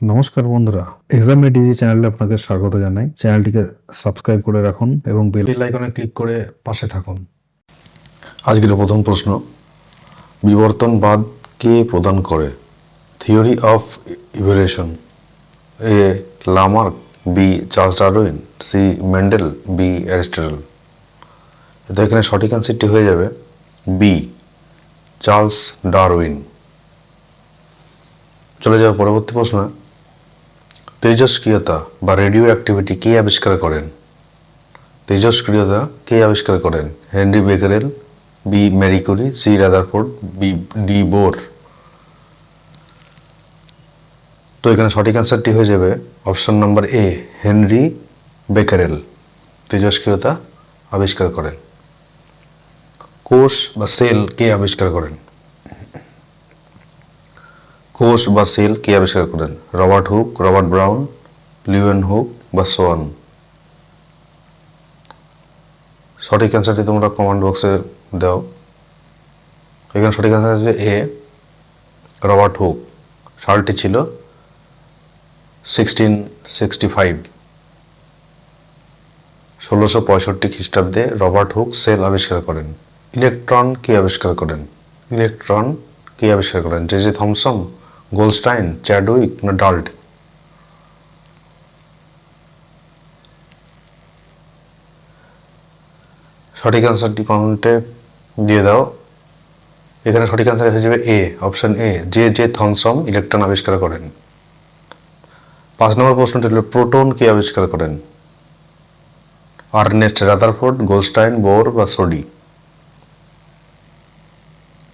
নমস্কার বন্ধুরা exam DG চ্যানেলে আপনাদের স্বাগত জানাই। চ্যানেলটিকে সাবস্ক্রাইব করে রাখুন এবং বেল আইকনে ক্লিক করে পাশে থাকুন। আজকের প্রথম প্রশ্ন বিবর্তনবাদ কে প্রদান করে? Theory of evolution A Lamarck B Charles Darwin C Mendel B Aristotle তো এখানে সঠিক অ্যান্সারটি হয়ে যাবে বি চার্লস ডারউইন চলে যাবে পরবর্তী প্রশ্ন তেজস্ক্রিয়তা বা রেডিও অ্যাক্টিভিটি কে আবিষ্কার করেন? তেজস্ক্রিয়তা কে আবিষ্কার করেন? Henri Becquerel, B Marie Curie C Rutherford, B D Bohr. তো এখানে সঠিক অ্যান্সারটি হয়ে যাবে option number A, Henri Becquerel, তেজস্ক্রিয়তা আবিষ্কার করেন। কোষ বা সেল কে আবিষ্কার করেন? কোষ বা সেল কে আবিষ্কার করেন? Robert Hooke, Robert Brown Leeuwenhoek বা সোয়ান? সঠিক অ্যান্সারটি তোমরা কমেন্ট বক্সে দাও। এখানে সঠিক অ্যান্সার আসবে এ, রবার্ট হুক। সালটি ছিল সিক্সটিন সিক্সটি ফাইভ। ষোলোশো পঁয়ষট্টি খ্রিস্টাব্দে রবার্ট হুক সেল আবিষ্কার করেন। ইলেকট্রন কে আবিষ্কার করেন? ইলেকট্রন কে আবিষ্কার করেন? J J Thomson Goldstein, Chadwick না ডাল্ট? সঠিক অ্যান্সারটি কমেন্টে দিয়ে দাও। এখানে সঠিক অ্যান্সার হয়ে যাবে A option A J J Thomson electron আবিষ্কার করেন। পাঁচ নম্বর প্রশ্নটি হল প্রোটন কে আবিষ্কার করেন? আর্নেস্ট রাদারফোর্ড, গোলস্টাইন, বোর বা সোডি?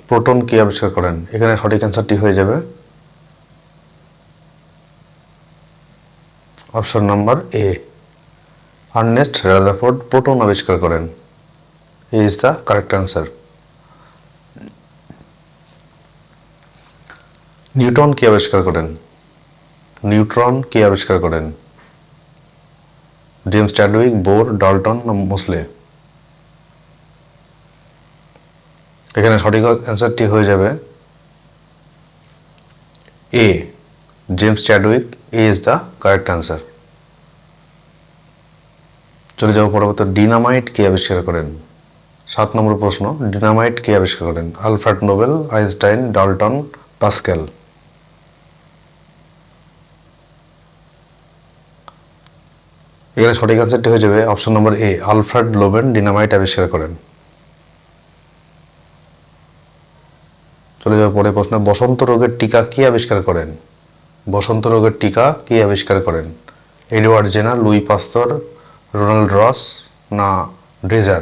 প্রোটন কে আবিষ্কার করেন? এখানে সঠিক অ্যান্সারটি হয়ে যাবে option number A Ernest Rutherford proton আবিষ্কার করেন। Is the correct answer Newton কে আবিষ্কার করেন? নিউট্রন কে আবিষ্কার করেন? James Chadwick Bohr Dalton Moseley এখানে সঠিক অ্যান্সারটি হয়ে যাবে A James Chadwick A is the correct answer চলে যাব পরবর্তী ডিনামাইট কে আবিষ্কার করেন? সাত নম্বর প্রশ্ন ডিনামাইট কে আবিষ্কার করেন? Alfred Nobel Einstein Dalton Pascal এখানে সঠিক অ্যান্সারটি হয়ে যাবে অপশন নম্বর এ আলফ্রেড লোবেন ডিনামাইট আবিষ্কার করেন। চলে যাওয়ার পরে প্রশ্ন, বসন্ত রোগের টিকা কে আবিষ্কার করেন? বসন্ত রোগের টিকা কে আবিষ্কার করেন? Edward Jenner Louis Pasteur, Ronald Ross না ড্রেজার?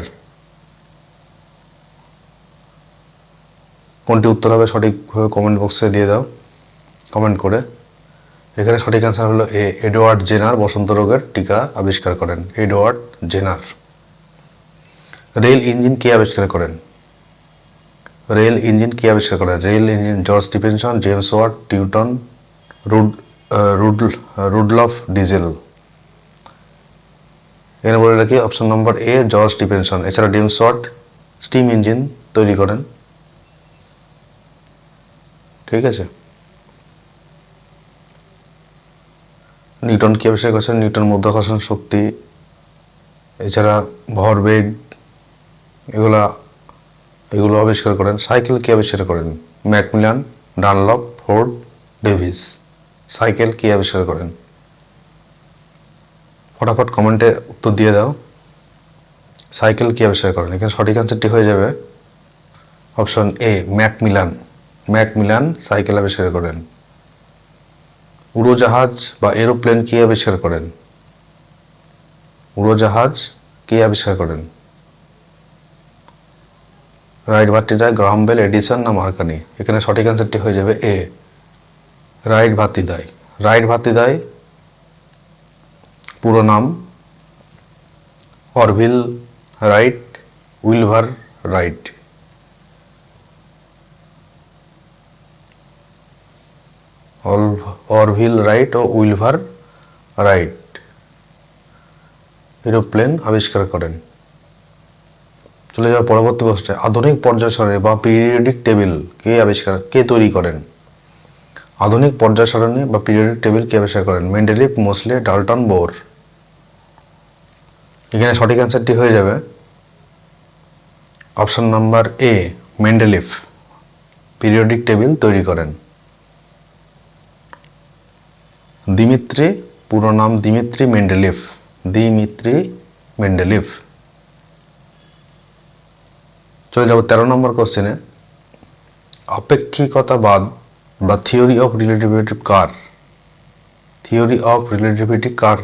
কোনটি উত্তর হবে সঠিকভাবে কমেন্ট বক্সে দিয়ে দাও। কমেন্ট করে। এখানে সঠিক অ্যান্সার হলো এ, এডওয়ার্ড জেনার বসন্ত রোগের টিকা আবিষ্কার করেন। Edward Jenner. রেল ইঞ্জিন কে আবিষ্কার করেন? রেল ইঞ্জিন কে আবিষ্কার করেন? Rail engine George Stephenson, James Watt Newton rude rude, Rudolf Diesel. এখানে বলে রাখি option number A George Stephenson এছাড়া ডিম ওয়াট স্টিম ইঞ্জিন তৈরি করেন। ঠিক আছে? নিউটন কী আবিষ্কার করেছেন? নিউটন মধ্যাকর্ষণ শক্তি, এছাড়া ভরবেগ এগুলা, এগুলো আবিষ্কার করেন। সাইকেল কে আবিষ্কার করেন? Macmillan Dunlop Ford, Davis. Cycle কি আবিষ্কার করেন? ফটাফট কমেন্টে উত্তর দিয়ে দাও। সাইকেল কি আবিষ্কার করেন? এখানে সঠিক অ্যান্সারটি হয়ে যাবে। Option A Macmillan Macmillan cycle আবিষ্কার করেন। উড়োজাহাজ বা এরোপ্লেন কে আবিষ্কার করেন? উড়োজাহাজ কে আবিষ্কার করেন? রাইট ভাতিদায় গ্রাহাম বেল, এডিসন না মার্কানি? এখানে সঠিক অ্যান্সারটি হয়ে যাবে এ রাইট ভাতিদায়। রাইট ভাতিদায় পুরো নাম অরভিল রাইট, উইলভার রাইট। অরভিল রাইট ও উইলভার রাইট। এরোপ্লেন আবিষ্কার করেন। চলে যাওয়া পরবর্তী প্রশ্নে, আধুনিক পর্যায় সারণী বা পিরিয়ডিক টেবিল কে আবিষ্কার কে তৈরি করেন? আধুনিক পর্যায় সারণী বা পিরিয়ডিক টেবিল কে আবিষ্কার করেন? মেন্ডেলিভ মোসলে ডালটন বোর এখানে সঠিক অ্যান্সারটি হয়ে যাবে। Option number A Mendeleev periodic table তৈরি করেন। দিমিত্রি পুরো নাম দিমিত্রি মেন্ডেলিভ দিমিত্রি মেন্ডেলিভ চলে যাব তেরো নম্বর কোশ্চেনে আপেক্ষিকতাবাদ বা থিওরি অফ রিলেটিভিটি কার? Theory of relativity car?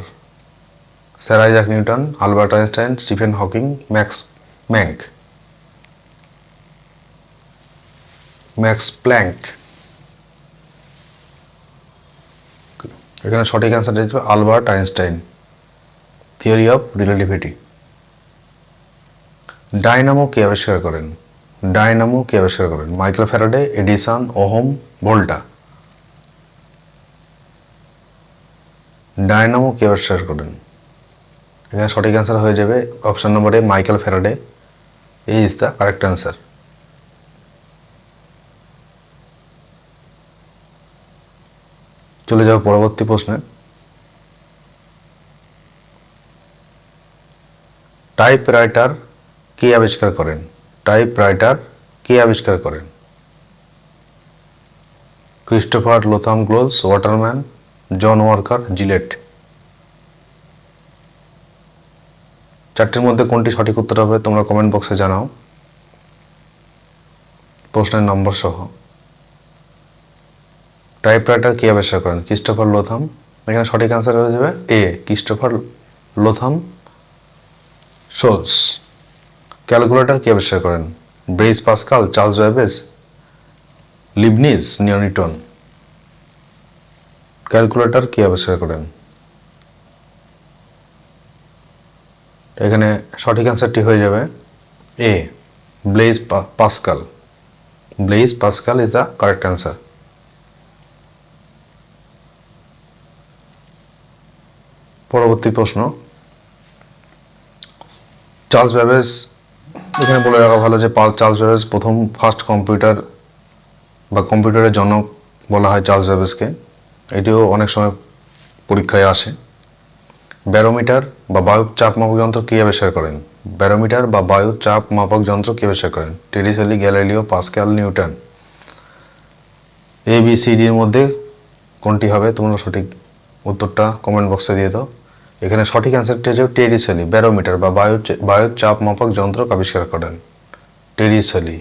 Sir Isaac Newton Albert Einstein Stephen Hawking Max Mank Max Planck এখানে সঠিক অ্যান্সার হচ্ছে Albert Einstein theory of relativity dynamo কে আবিষ্কার করেন? ডায়নামো কে আবিষ্কার করেন? Michael Faraday, Edison, Ohm, Volta. Dynamo কে আবিষ্কার করেন? এখানে সঠিক অ্যান্সার হয়ে যাবে। Option number A Michael Faraday. এই ইজ দ্য কারেক্ট অ্যান্সার চলে যাও পরবর্তী প্রশ্নে। টাইপ রাইটার কে আবিষ্কার করেন? টাইপ রাইটার কে আবিষ্কার করেন? Christopher Latham Sholes Waterman John Walker Gillette চারটির মধ্যে কোনটি সঠিক উত্তর হবে তোমরা কমেন্ট বক্সে জানাও। প্রশ্নের নম্বর সহ। টাইপরাইটার কে আবিষ্কার করেন? ক্রিস্টোফার লোথাম এখানে সঠিক অ্যান্সার হয়ে যাবে A Christopher Latham Sholes calculator কে আবিষ্কার করেন? Blaise Pascal, Charles Babbage, Leibniz Newton calculator কে আবিষ্কার করেন? এখানে সঠিক অ্যান্সারটি হয়ে যাবে। A, Blaise Pascal. Blaise Pascal is the correct answer. পরবর্তী প্রশ্ন। চার্লস ব্যাবেজ এখানে বলে রাখা ভালো যে পাল চার্লস ব্যাবেজ প্রথম ফার্স্ট কম্পিউটার বা কম্পিউটারের জনক বলা হয় চার্লস ব্যাবেজকে এটিও অনেক সময় পরীক্ষায় আসে। ব্যারোমিটার বা বায়ু চাপ মাপক যন্ত্র কে আবিষ্কার করেন? ব্যারোমিটার বা বায়ু চাপ মাপক যন্ত্র কী আবিষ্কার করেন? Torricelli Galileo Pascal Newton. A B C ডির মধ্যে কোনটি হবে? তোমরা সঠিক উত্তরটা কমেন্ট বক্সে দিয়ে দাও। এখানে সঠিক অ্যান্সারটি হচ্ছে টেরিসেলি, ব্যারোমিটার বা বায়ু বায়ুর চাপ মাপক যন্ত্র আবিষ্কার করেন। টেরিসেলি।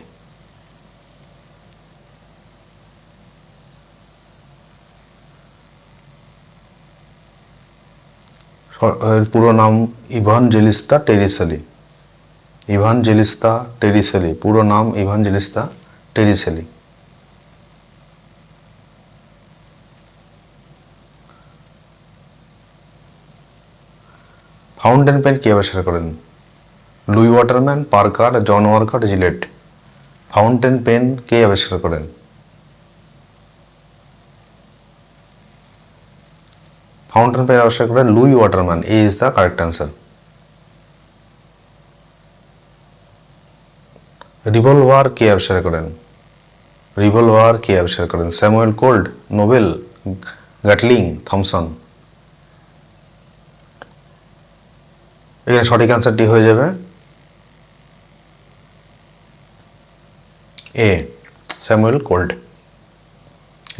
পুরো নাম ইভান জেলিস্তা টেরিসেলি। ইভান জেলিস্তা টেরিসেলি, পুরো নাম Evangelista Torricelli. Fountain pen কে আবিষ্কার করেন? Louis Waterman Parker John Walker Gillette fountain pen কে আবিষ্কার করেন? ফাউন্টেন পেন আবিষ্কার করেন? Louis Waterman A is the correct answer revolver কে আবিষ্কার করেন? রিভলভার কে আবিষ্কার করেন? Samuel Colt Nobel Gatling Thomson এখানে সঠিক অ্যান্সারটি হয়ে যাবে। A Samuel Colt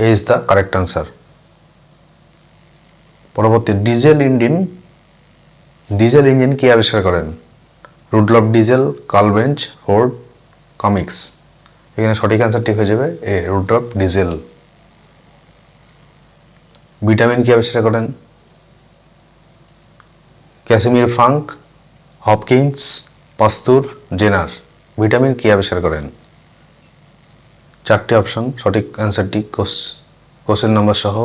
A is the correct answer পরবর্তী ডিজেল ইঞ্জিন ডিজেল ইঞ্জিন কে আবিষ্কার করেন? রুডলফ ডিজেল কালবেঞ্চ ফোর্ড কমিক্স এখানে সঠিক অ্যান্সারটি হয়ে যাবে এ রুডলফ ডিজেল ভিটামিন কি আবিষ্কার করেন? Casimir Funk Hopkins, Pasteur, Jenner, vitamin কি আবিষ্কার করেন? চারটি অপশন, সঠিক অ্যান্সারটি কোশ্চেন নাম্বার সহ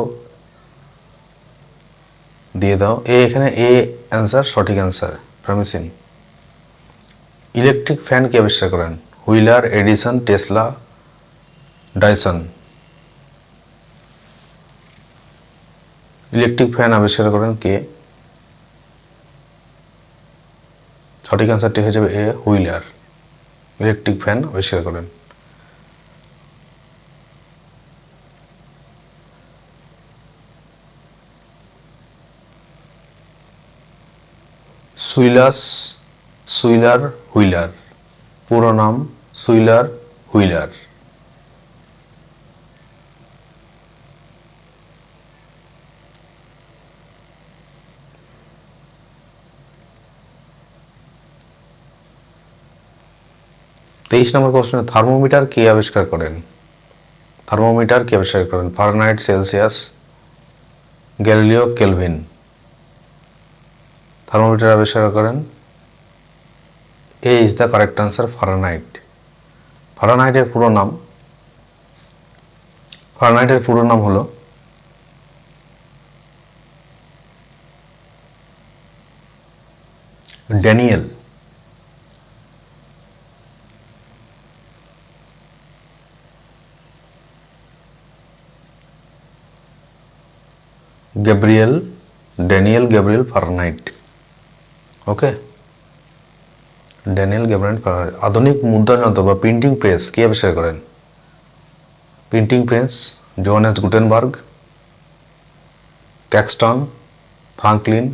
দিয়ে দাও। এ এখানে এ অ্যান্সার, সঠিক অ্যান্সার প্রমিসিং ইলেকট্রিক ফ্যান কে আবিষ্কার করেন? Wheeler, Edison, Tesla, Dyson. Electric fan আবিষ্কার করেন কে? সঠিক অ্যান্সারটি হয়ে যাবে এ হুইলার ইলেকট্রিক ফ্যান আবিষ্কার করেন। সুইলাস সুইলার হুইলার পুরো নাম সুইলার হুইলার তেইশ নম্বর কোশ্চেনে থার্মোমিটার কে আবিষ্কার করেন? থার্মোমিটার কে আবিষ্কার করেন? Fahrenheit Celsius Galileo Kelvin thermometer আবিষ্কার করেন? A is the correct answer Fahrenheit ফারেনহাইটের পুরো নাম? ফারেনহাইটের পুরো নাম হলো? Daniel Gabriel Daniel Gabriel Fahrenheit okay Daniel Gabriel Fahrenheit আধুনিক মুদ্রণ যন্ত্র বা প্রিন্টিং প্রেস কে আবিষ্কার করেন? Printing press Johannes Gutenberg Caxton Franklin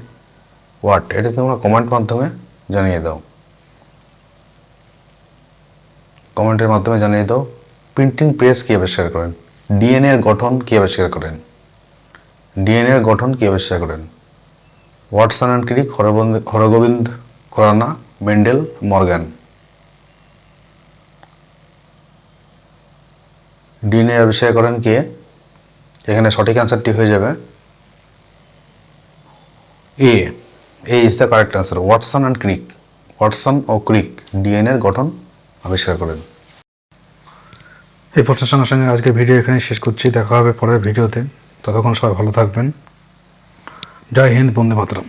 Watt এটা তোমরা কমেন্ট মাধ্যমে জানিয়ে দাও। কমেন্টের মাধ্যমে জানিয়ে দাও প্রিন্টিং প্রেস কে আবিষ্কার করেন? ডিএনএ এর গঠন কে আবিষ্কার করেন? ডিএনএ এর গঠন কে আবিষ্কার করেন। Watson and Crick হরবন্দ, Hargobind, Khorana Mendel Morgan DNA আবিষ্কার করেন কে? এখানে সঠিক অ্যান্সারটি হয়ে যাবে। A A is the correct answer Watson and Crick Watson O Crick DNA এর গঠন আবিষ্কার করেন। এই প্রশ্নের সঙ্গে সঙ্গে আজকের ভিডিও এখানে শেষ করছি। দেখা হবে পরের ভিডিওতে। ততক্ষণ সবাই ভালো থাকবেন। জয় হিন্দ বন্দে মাতরম।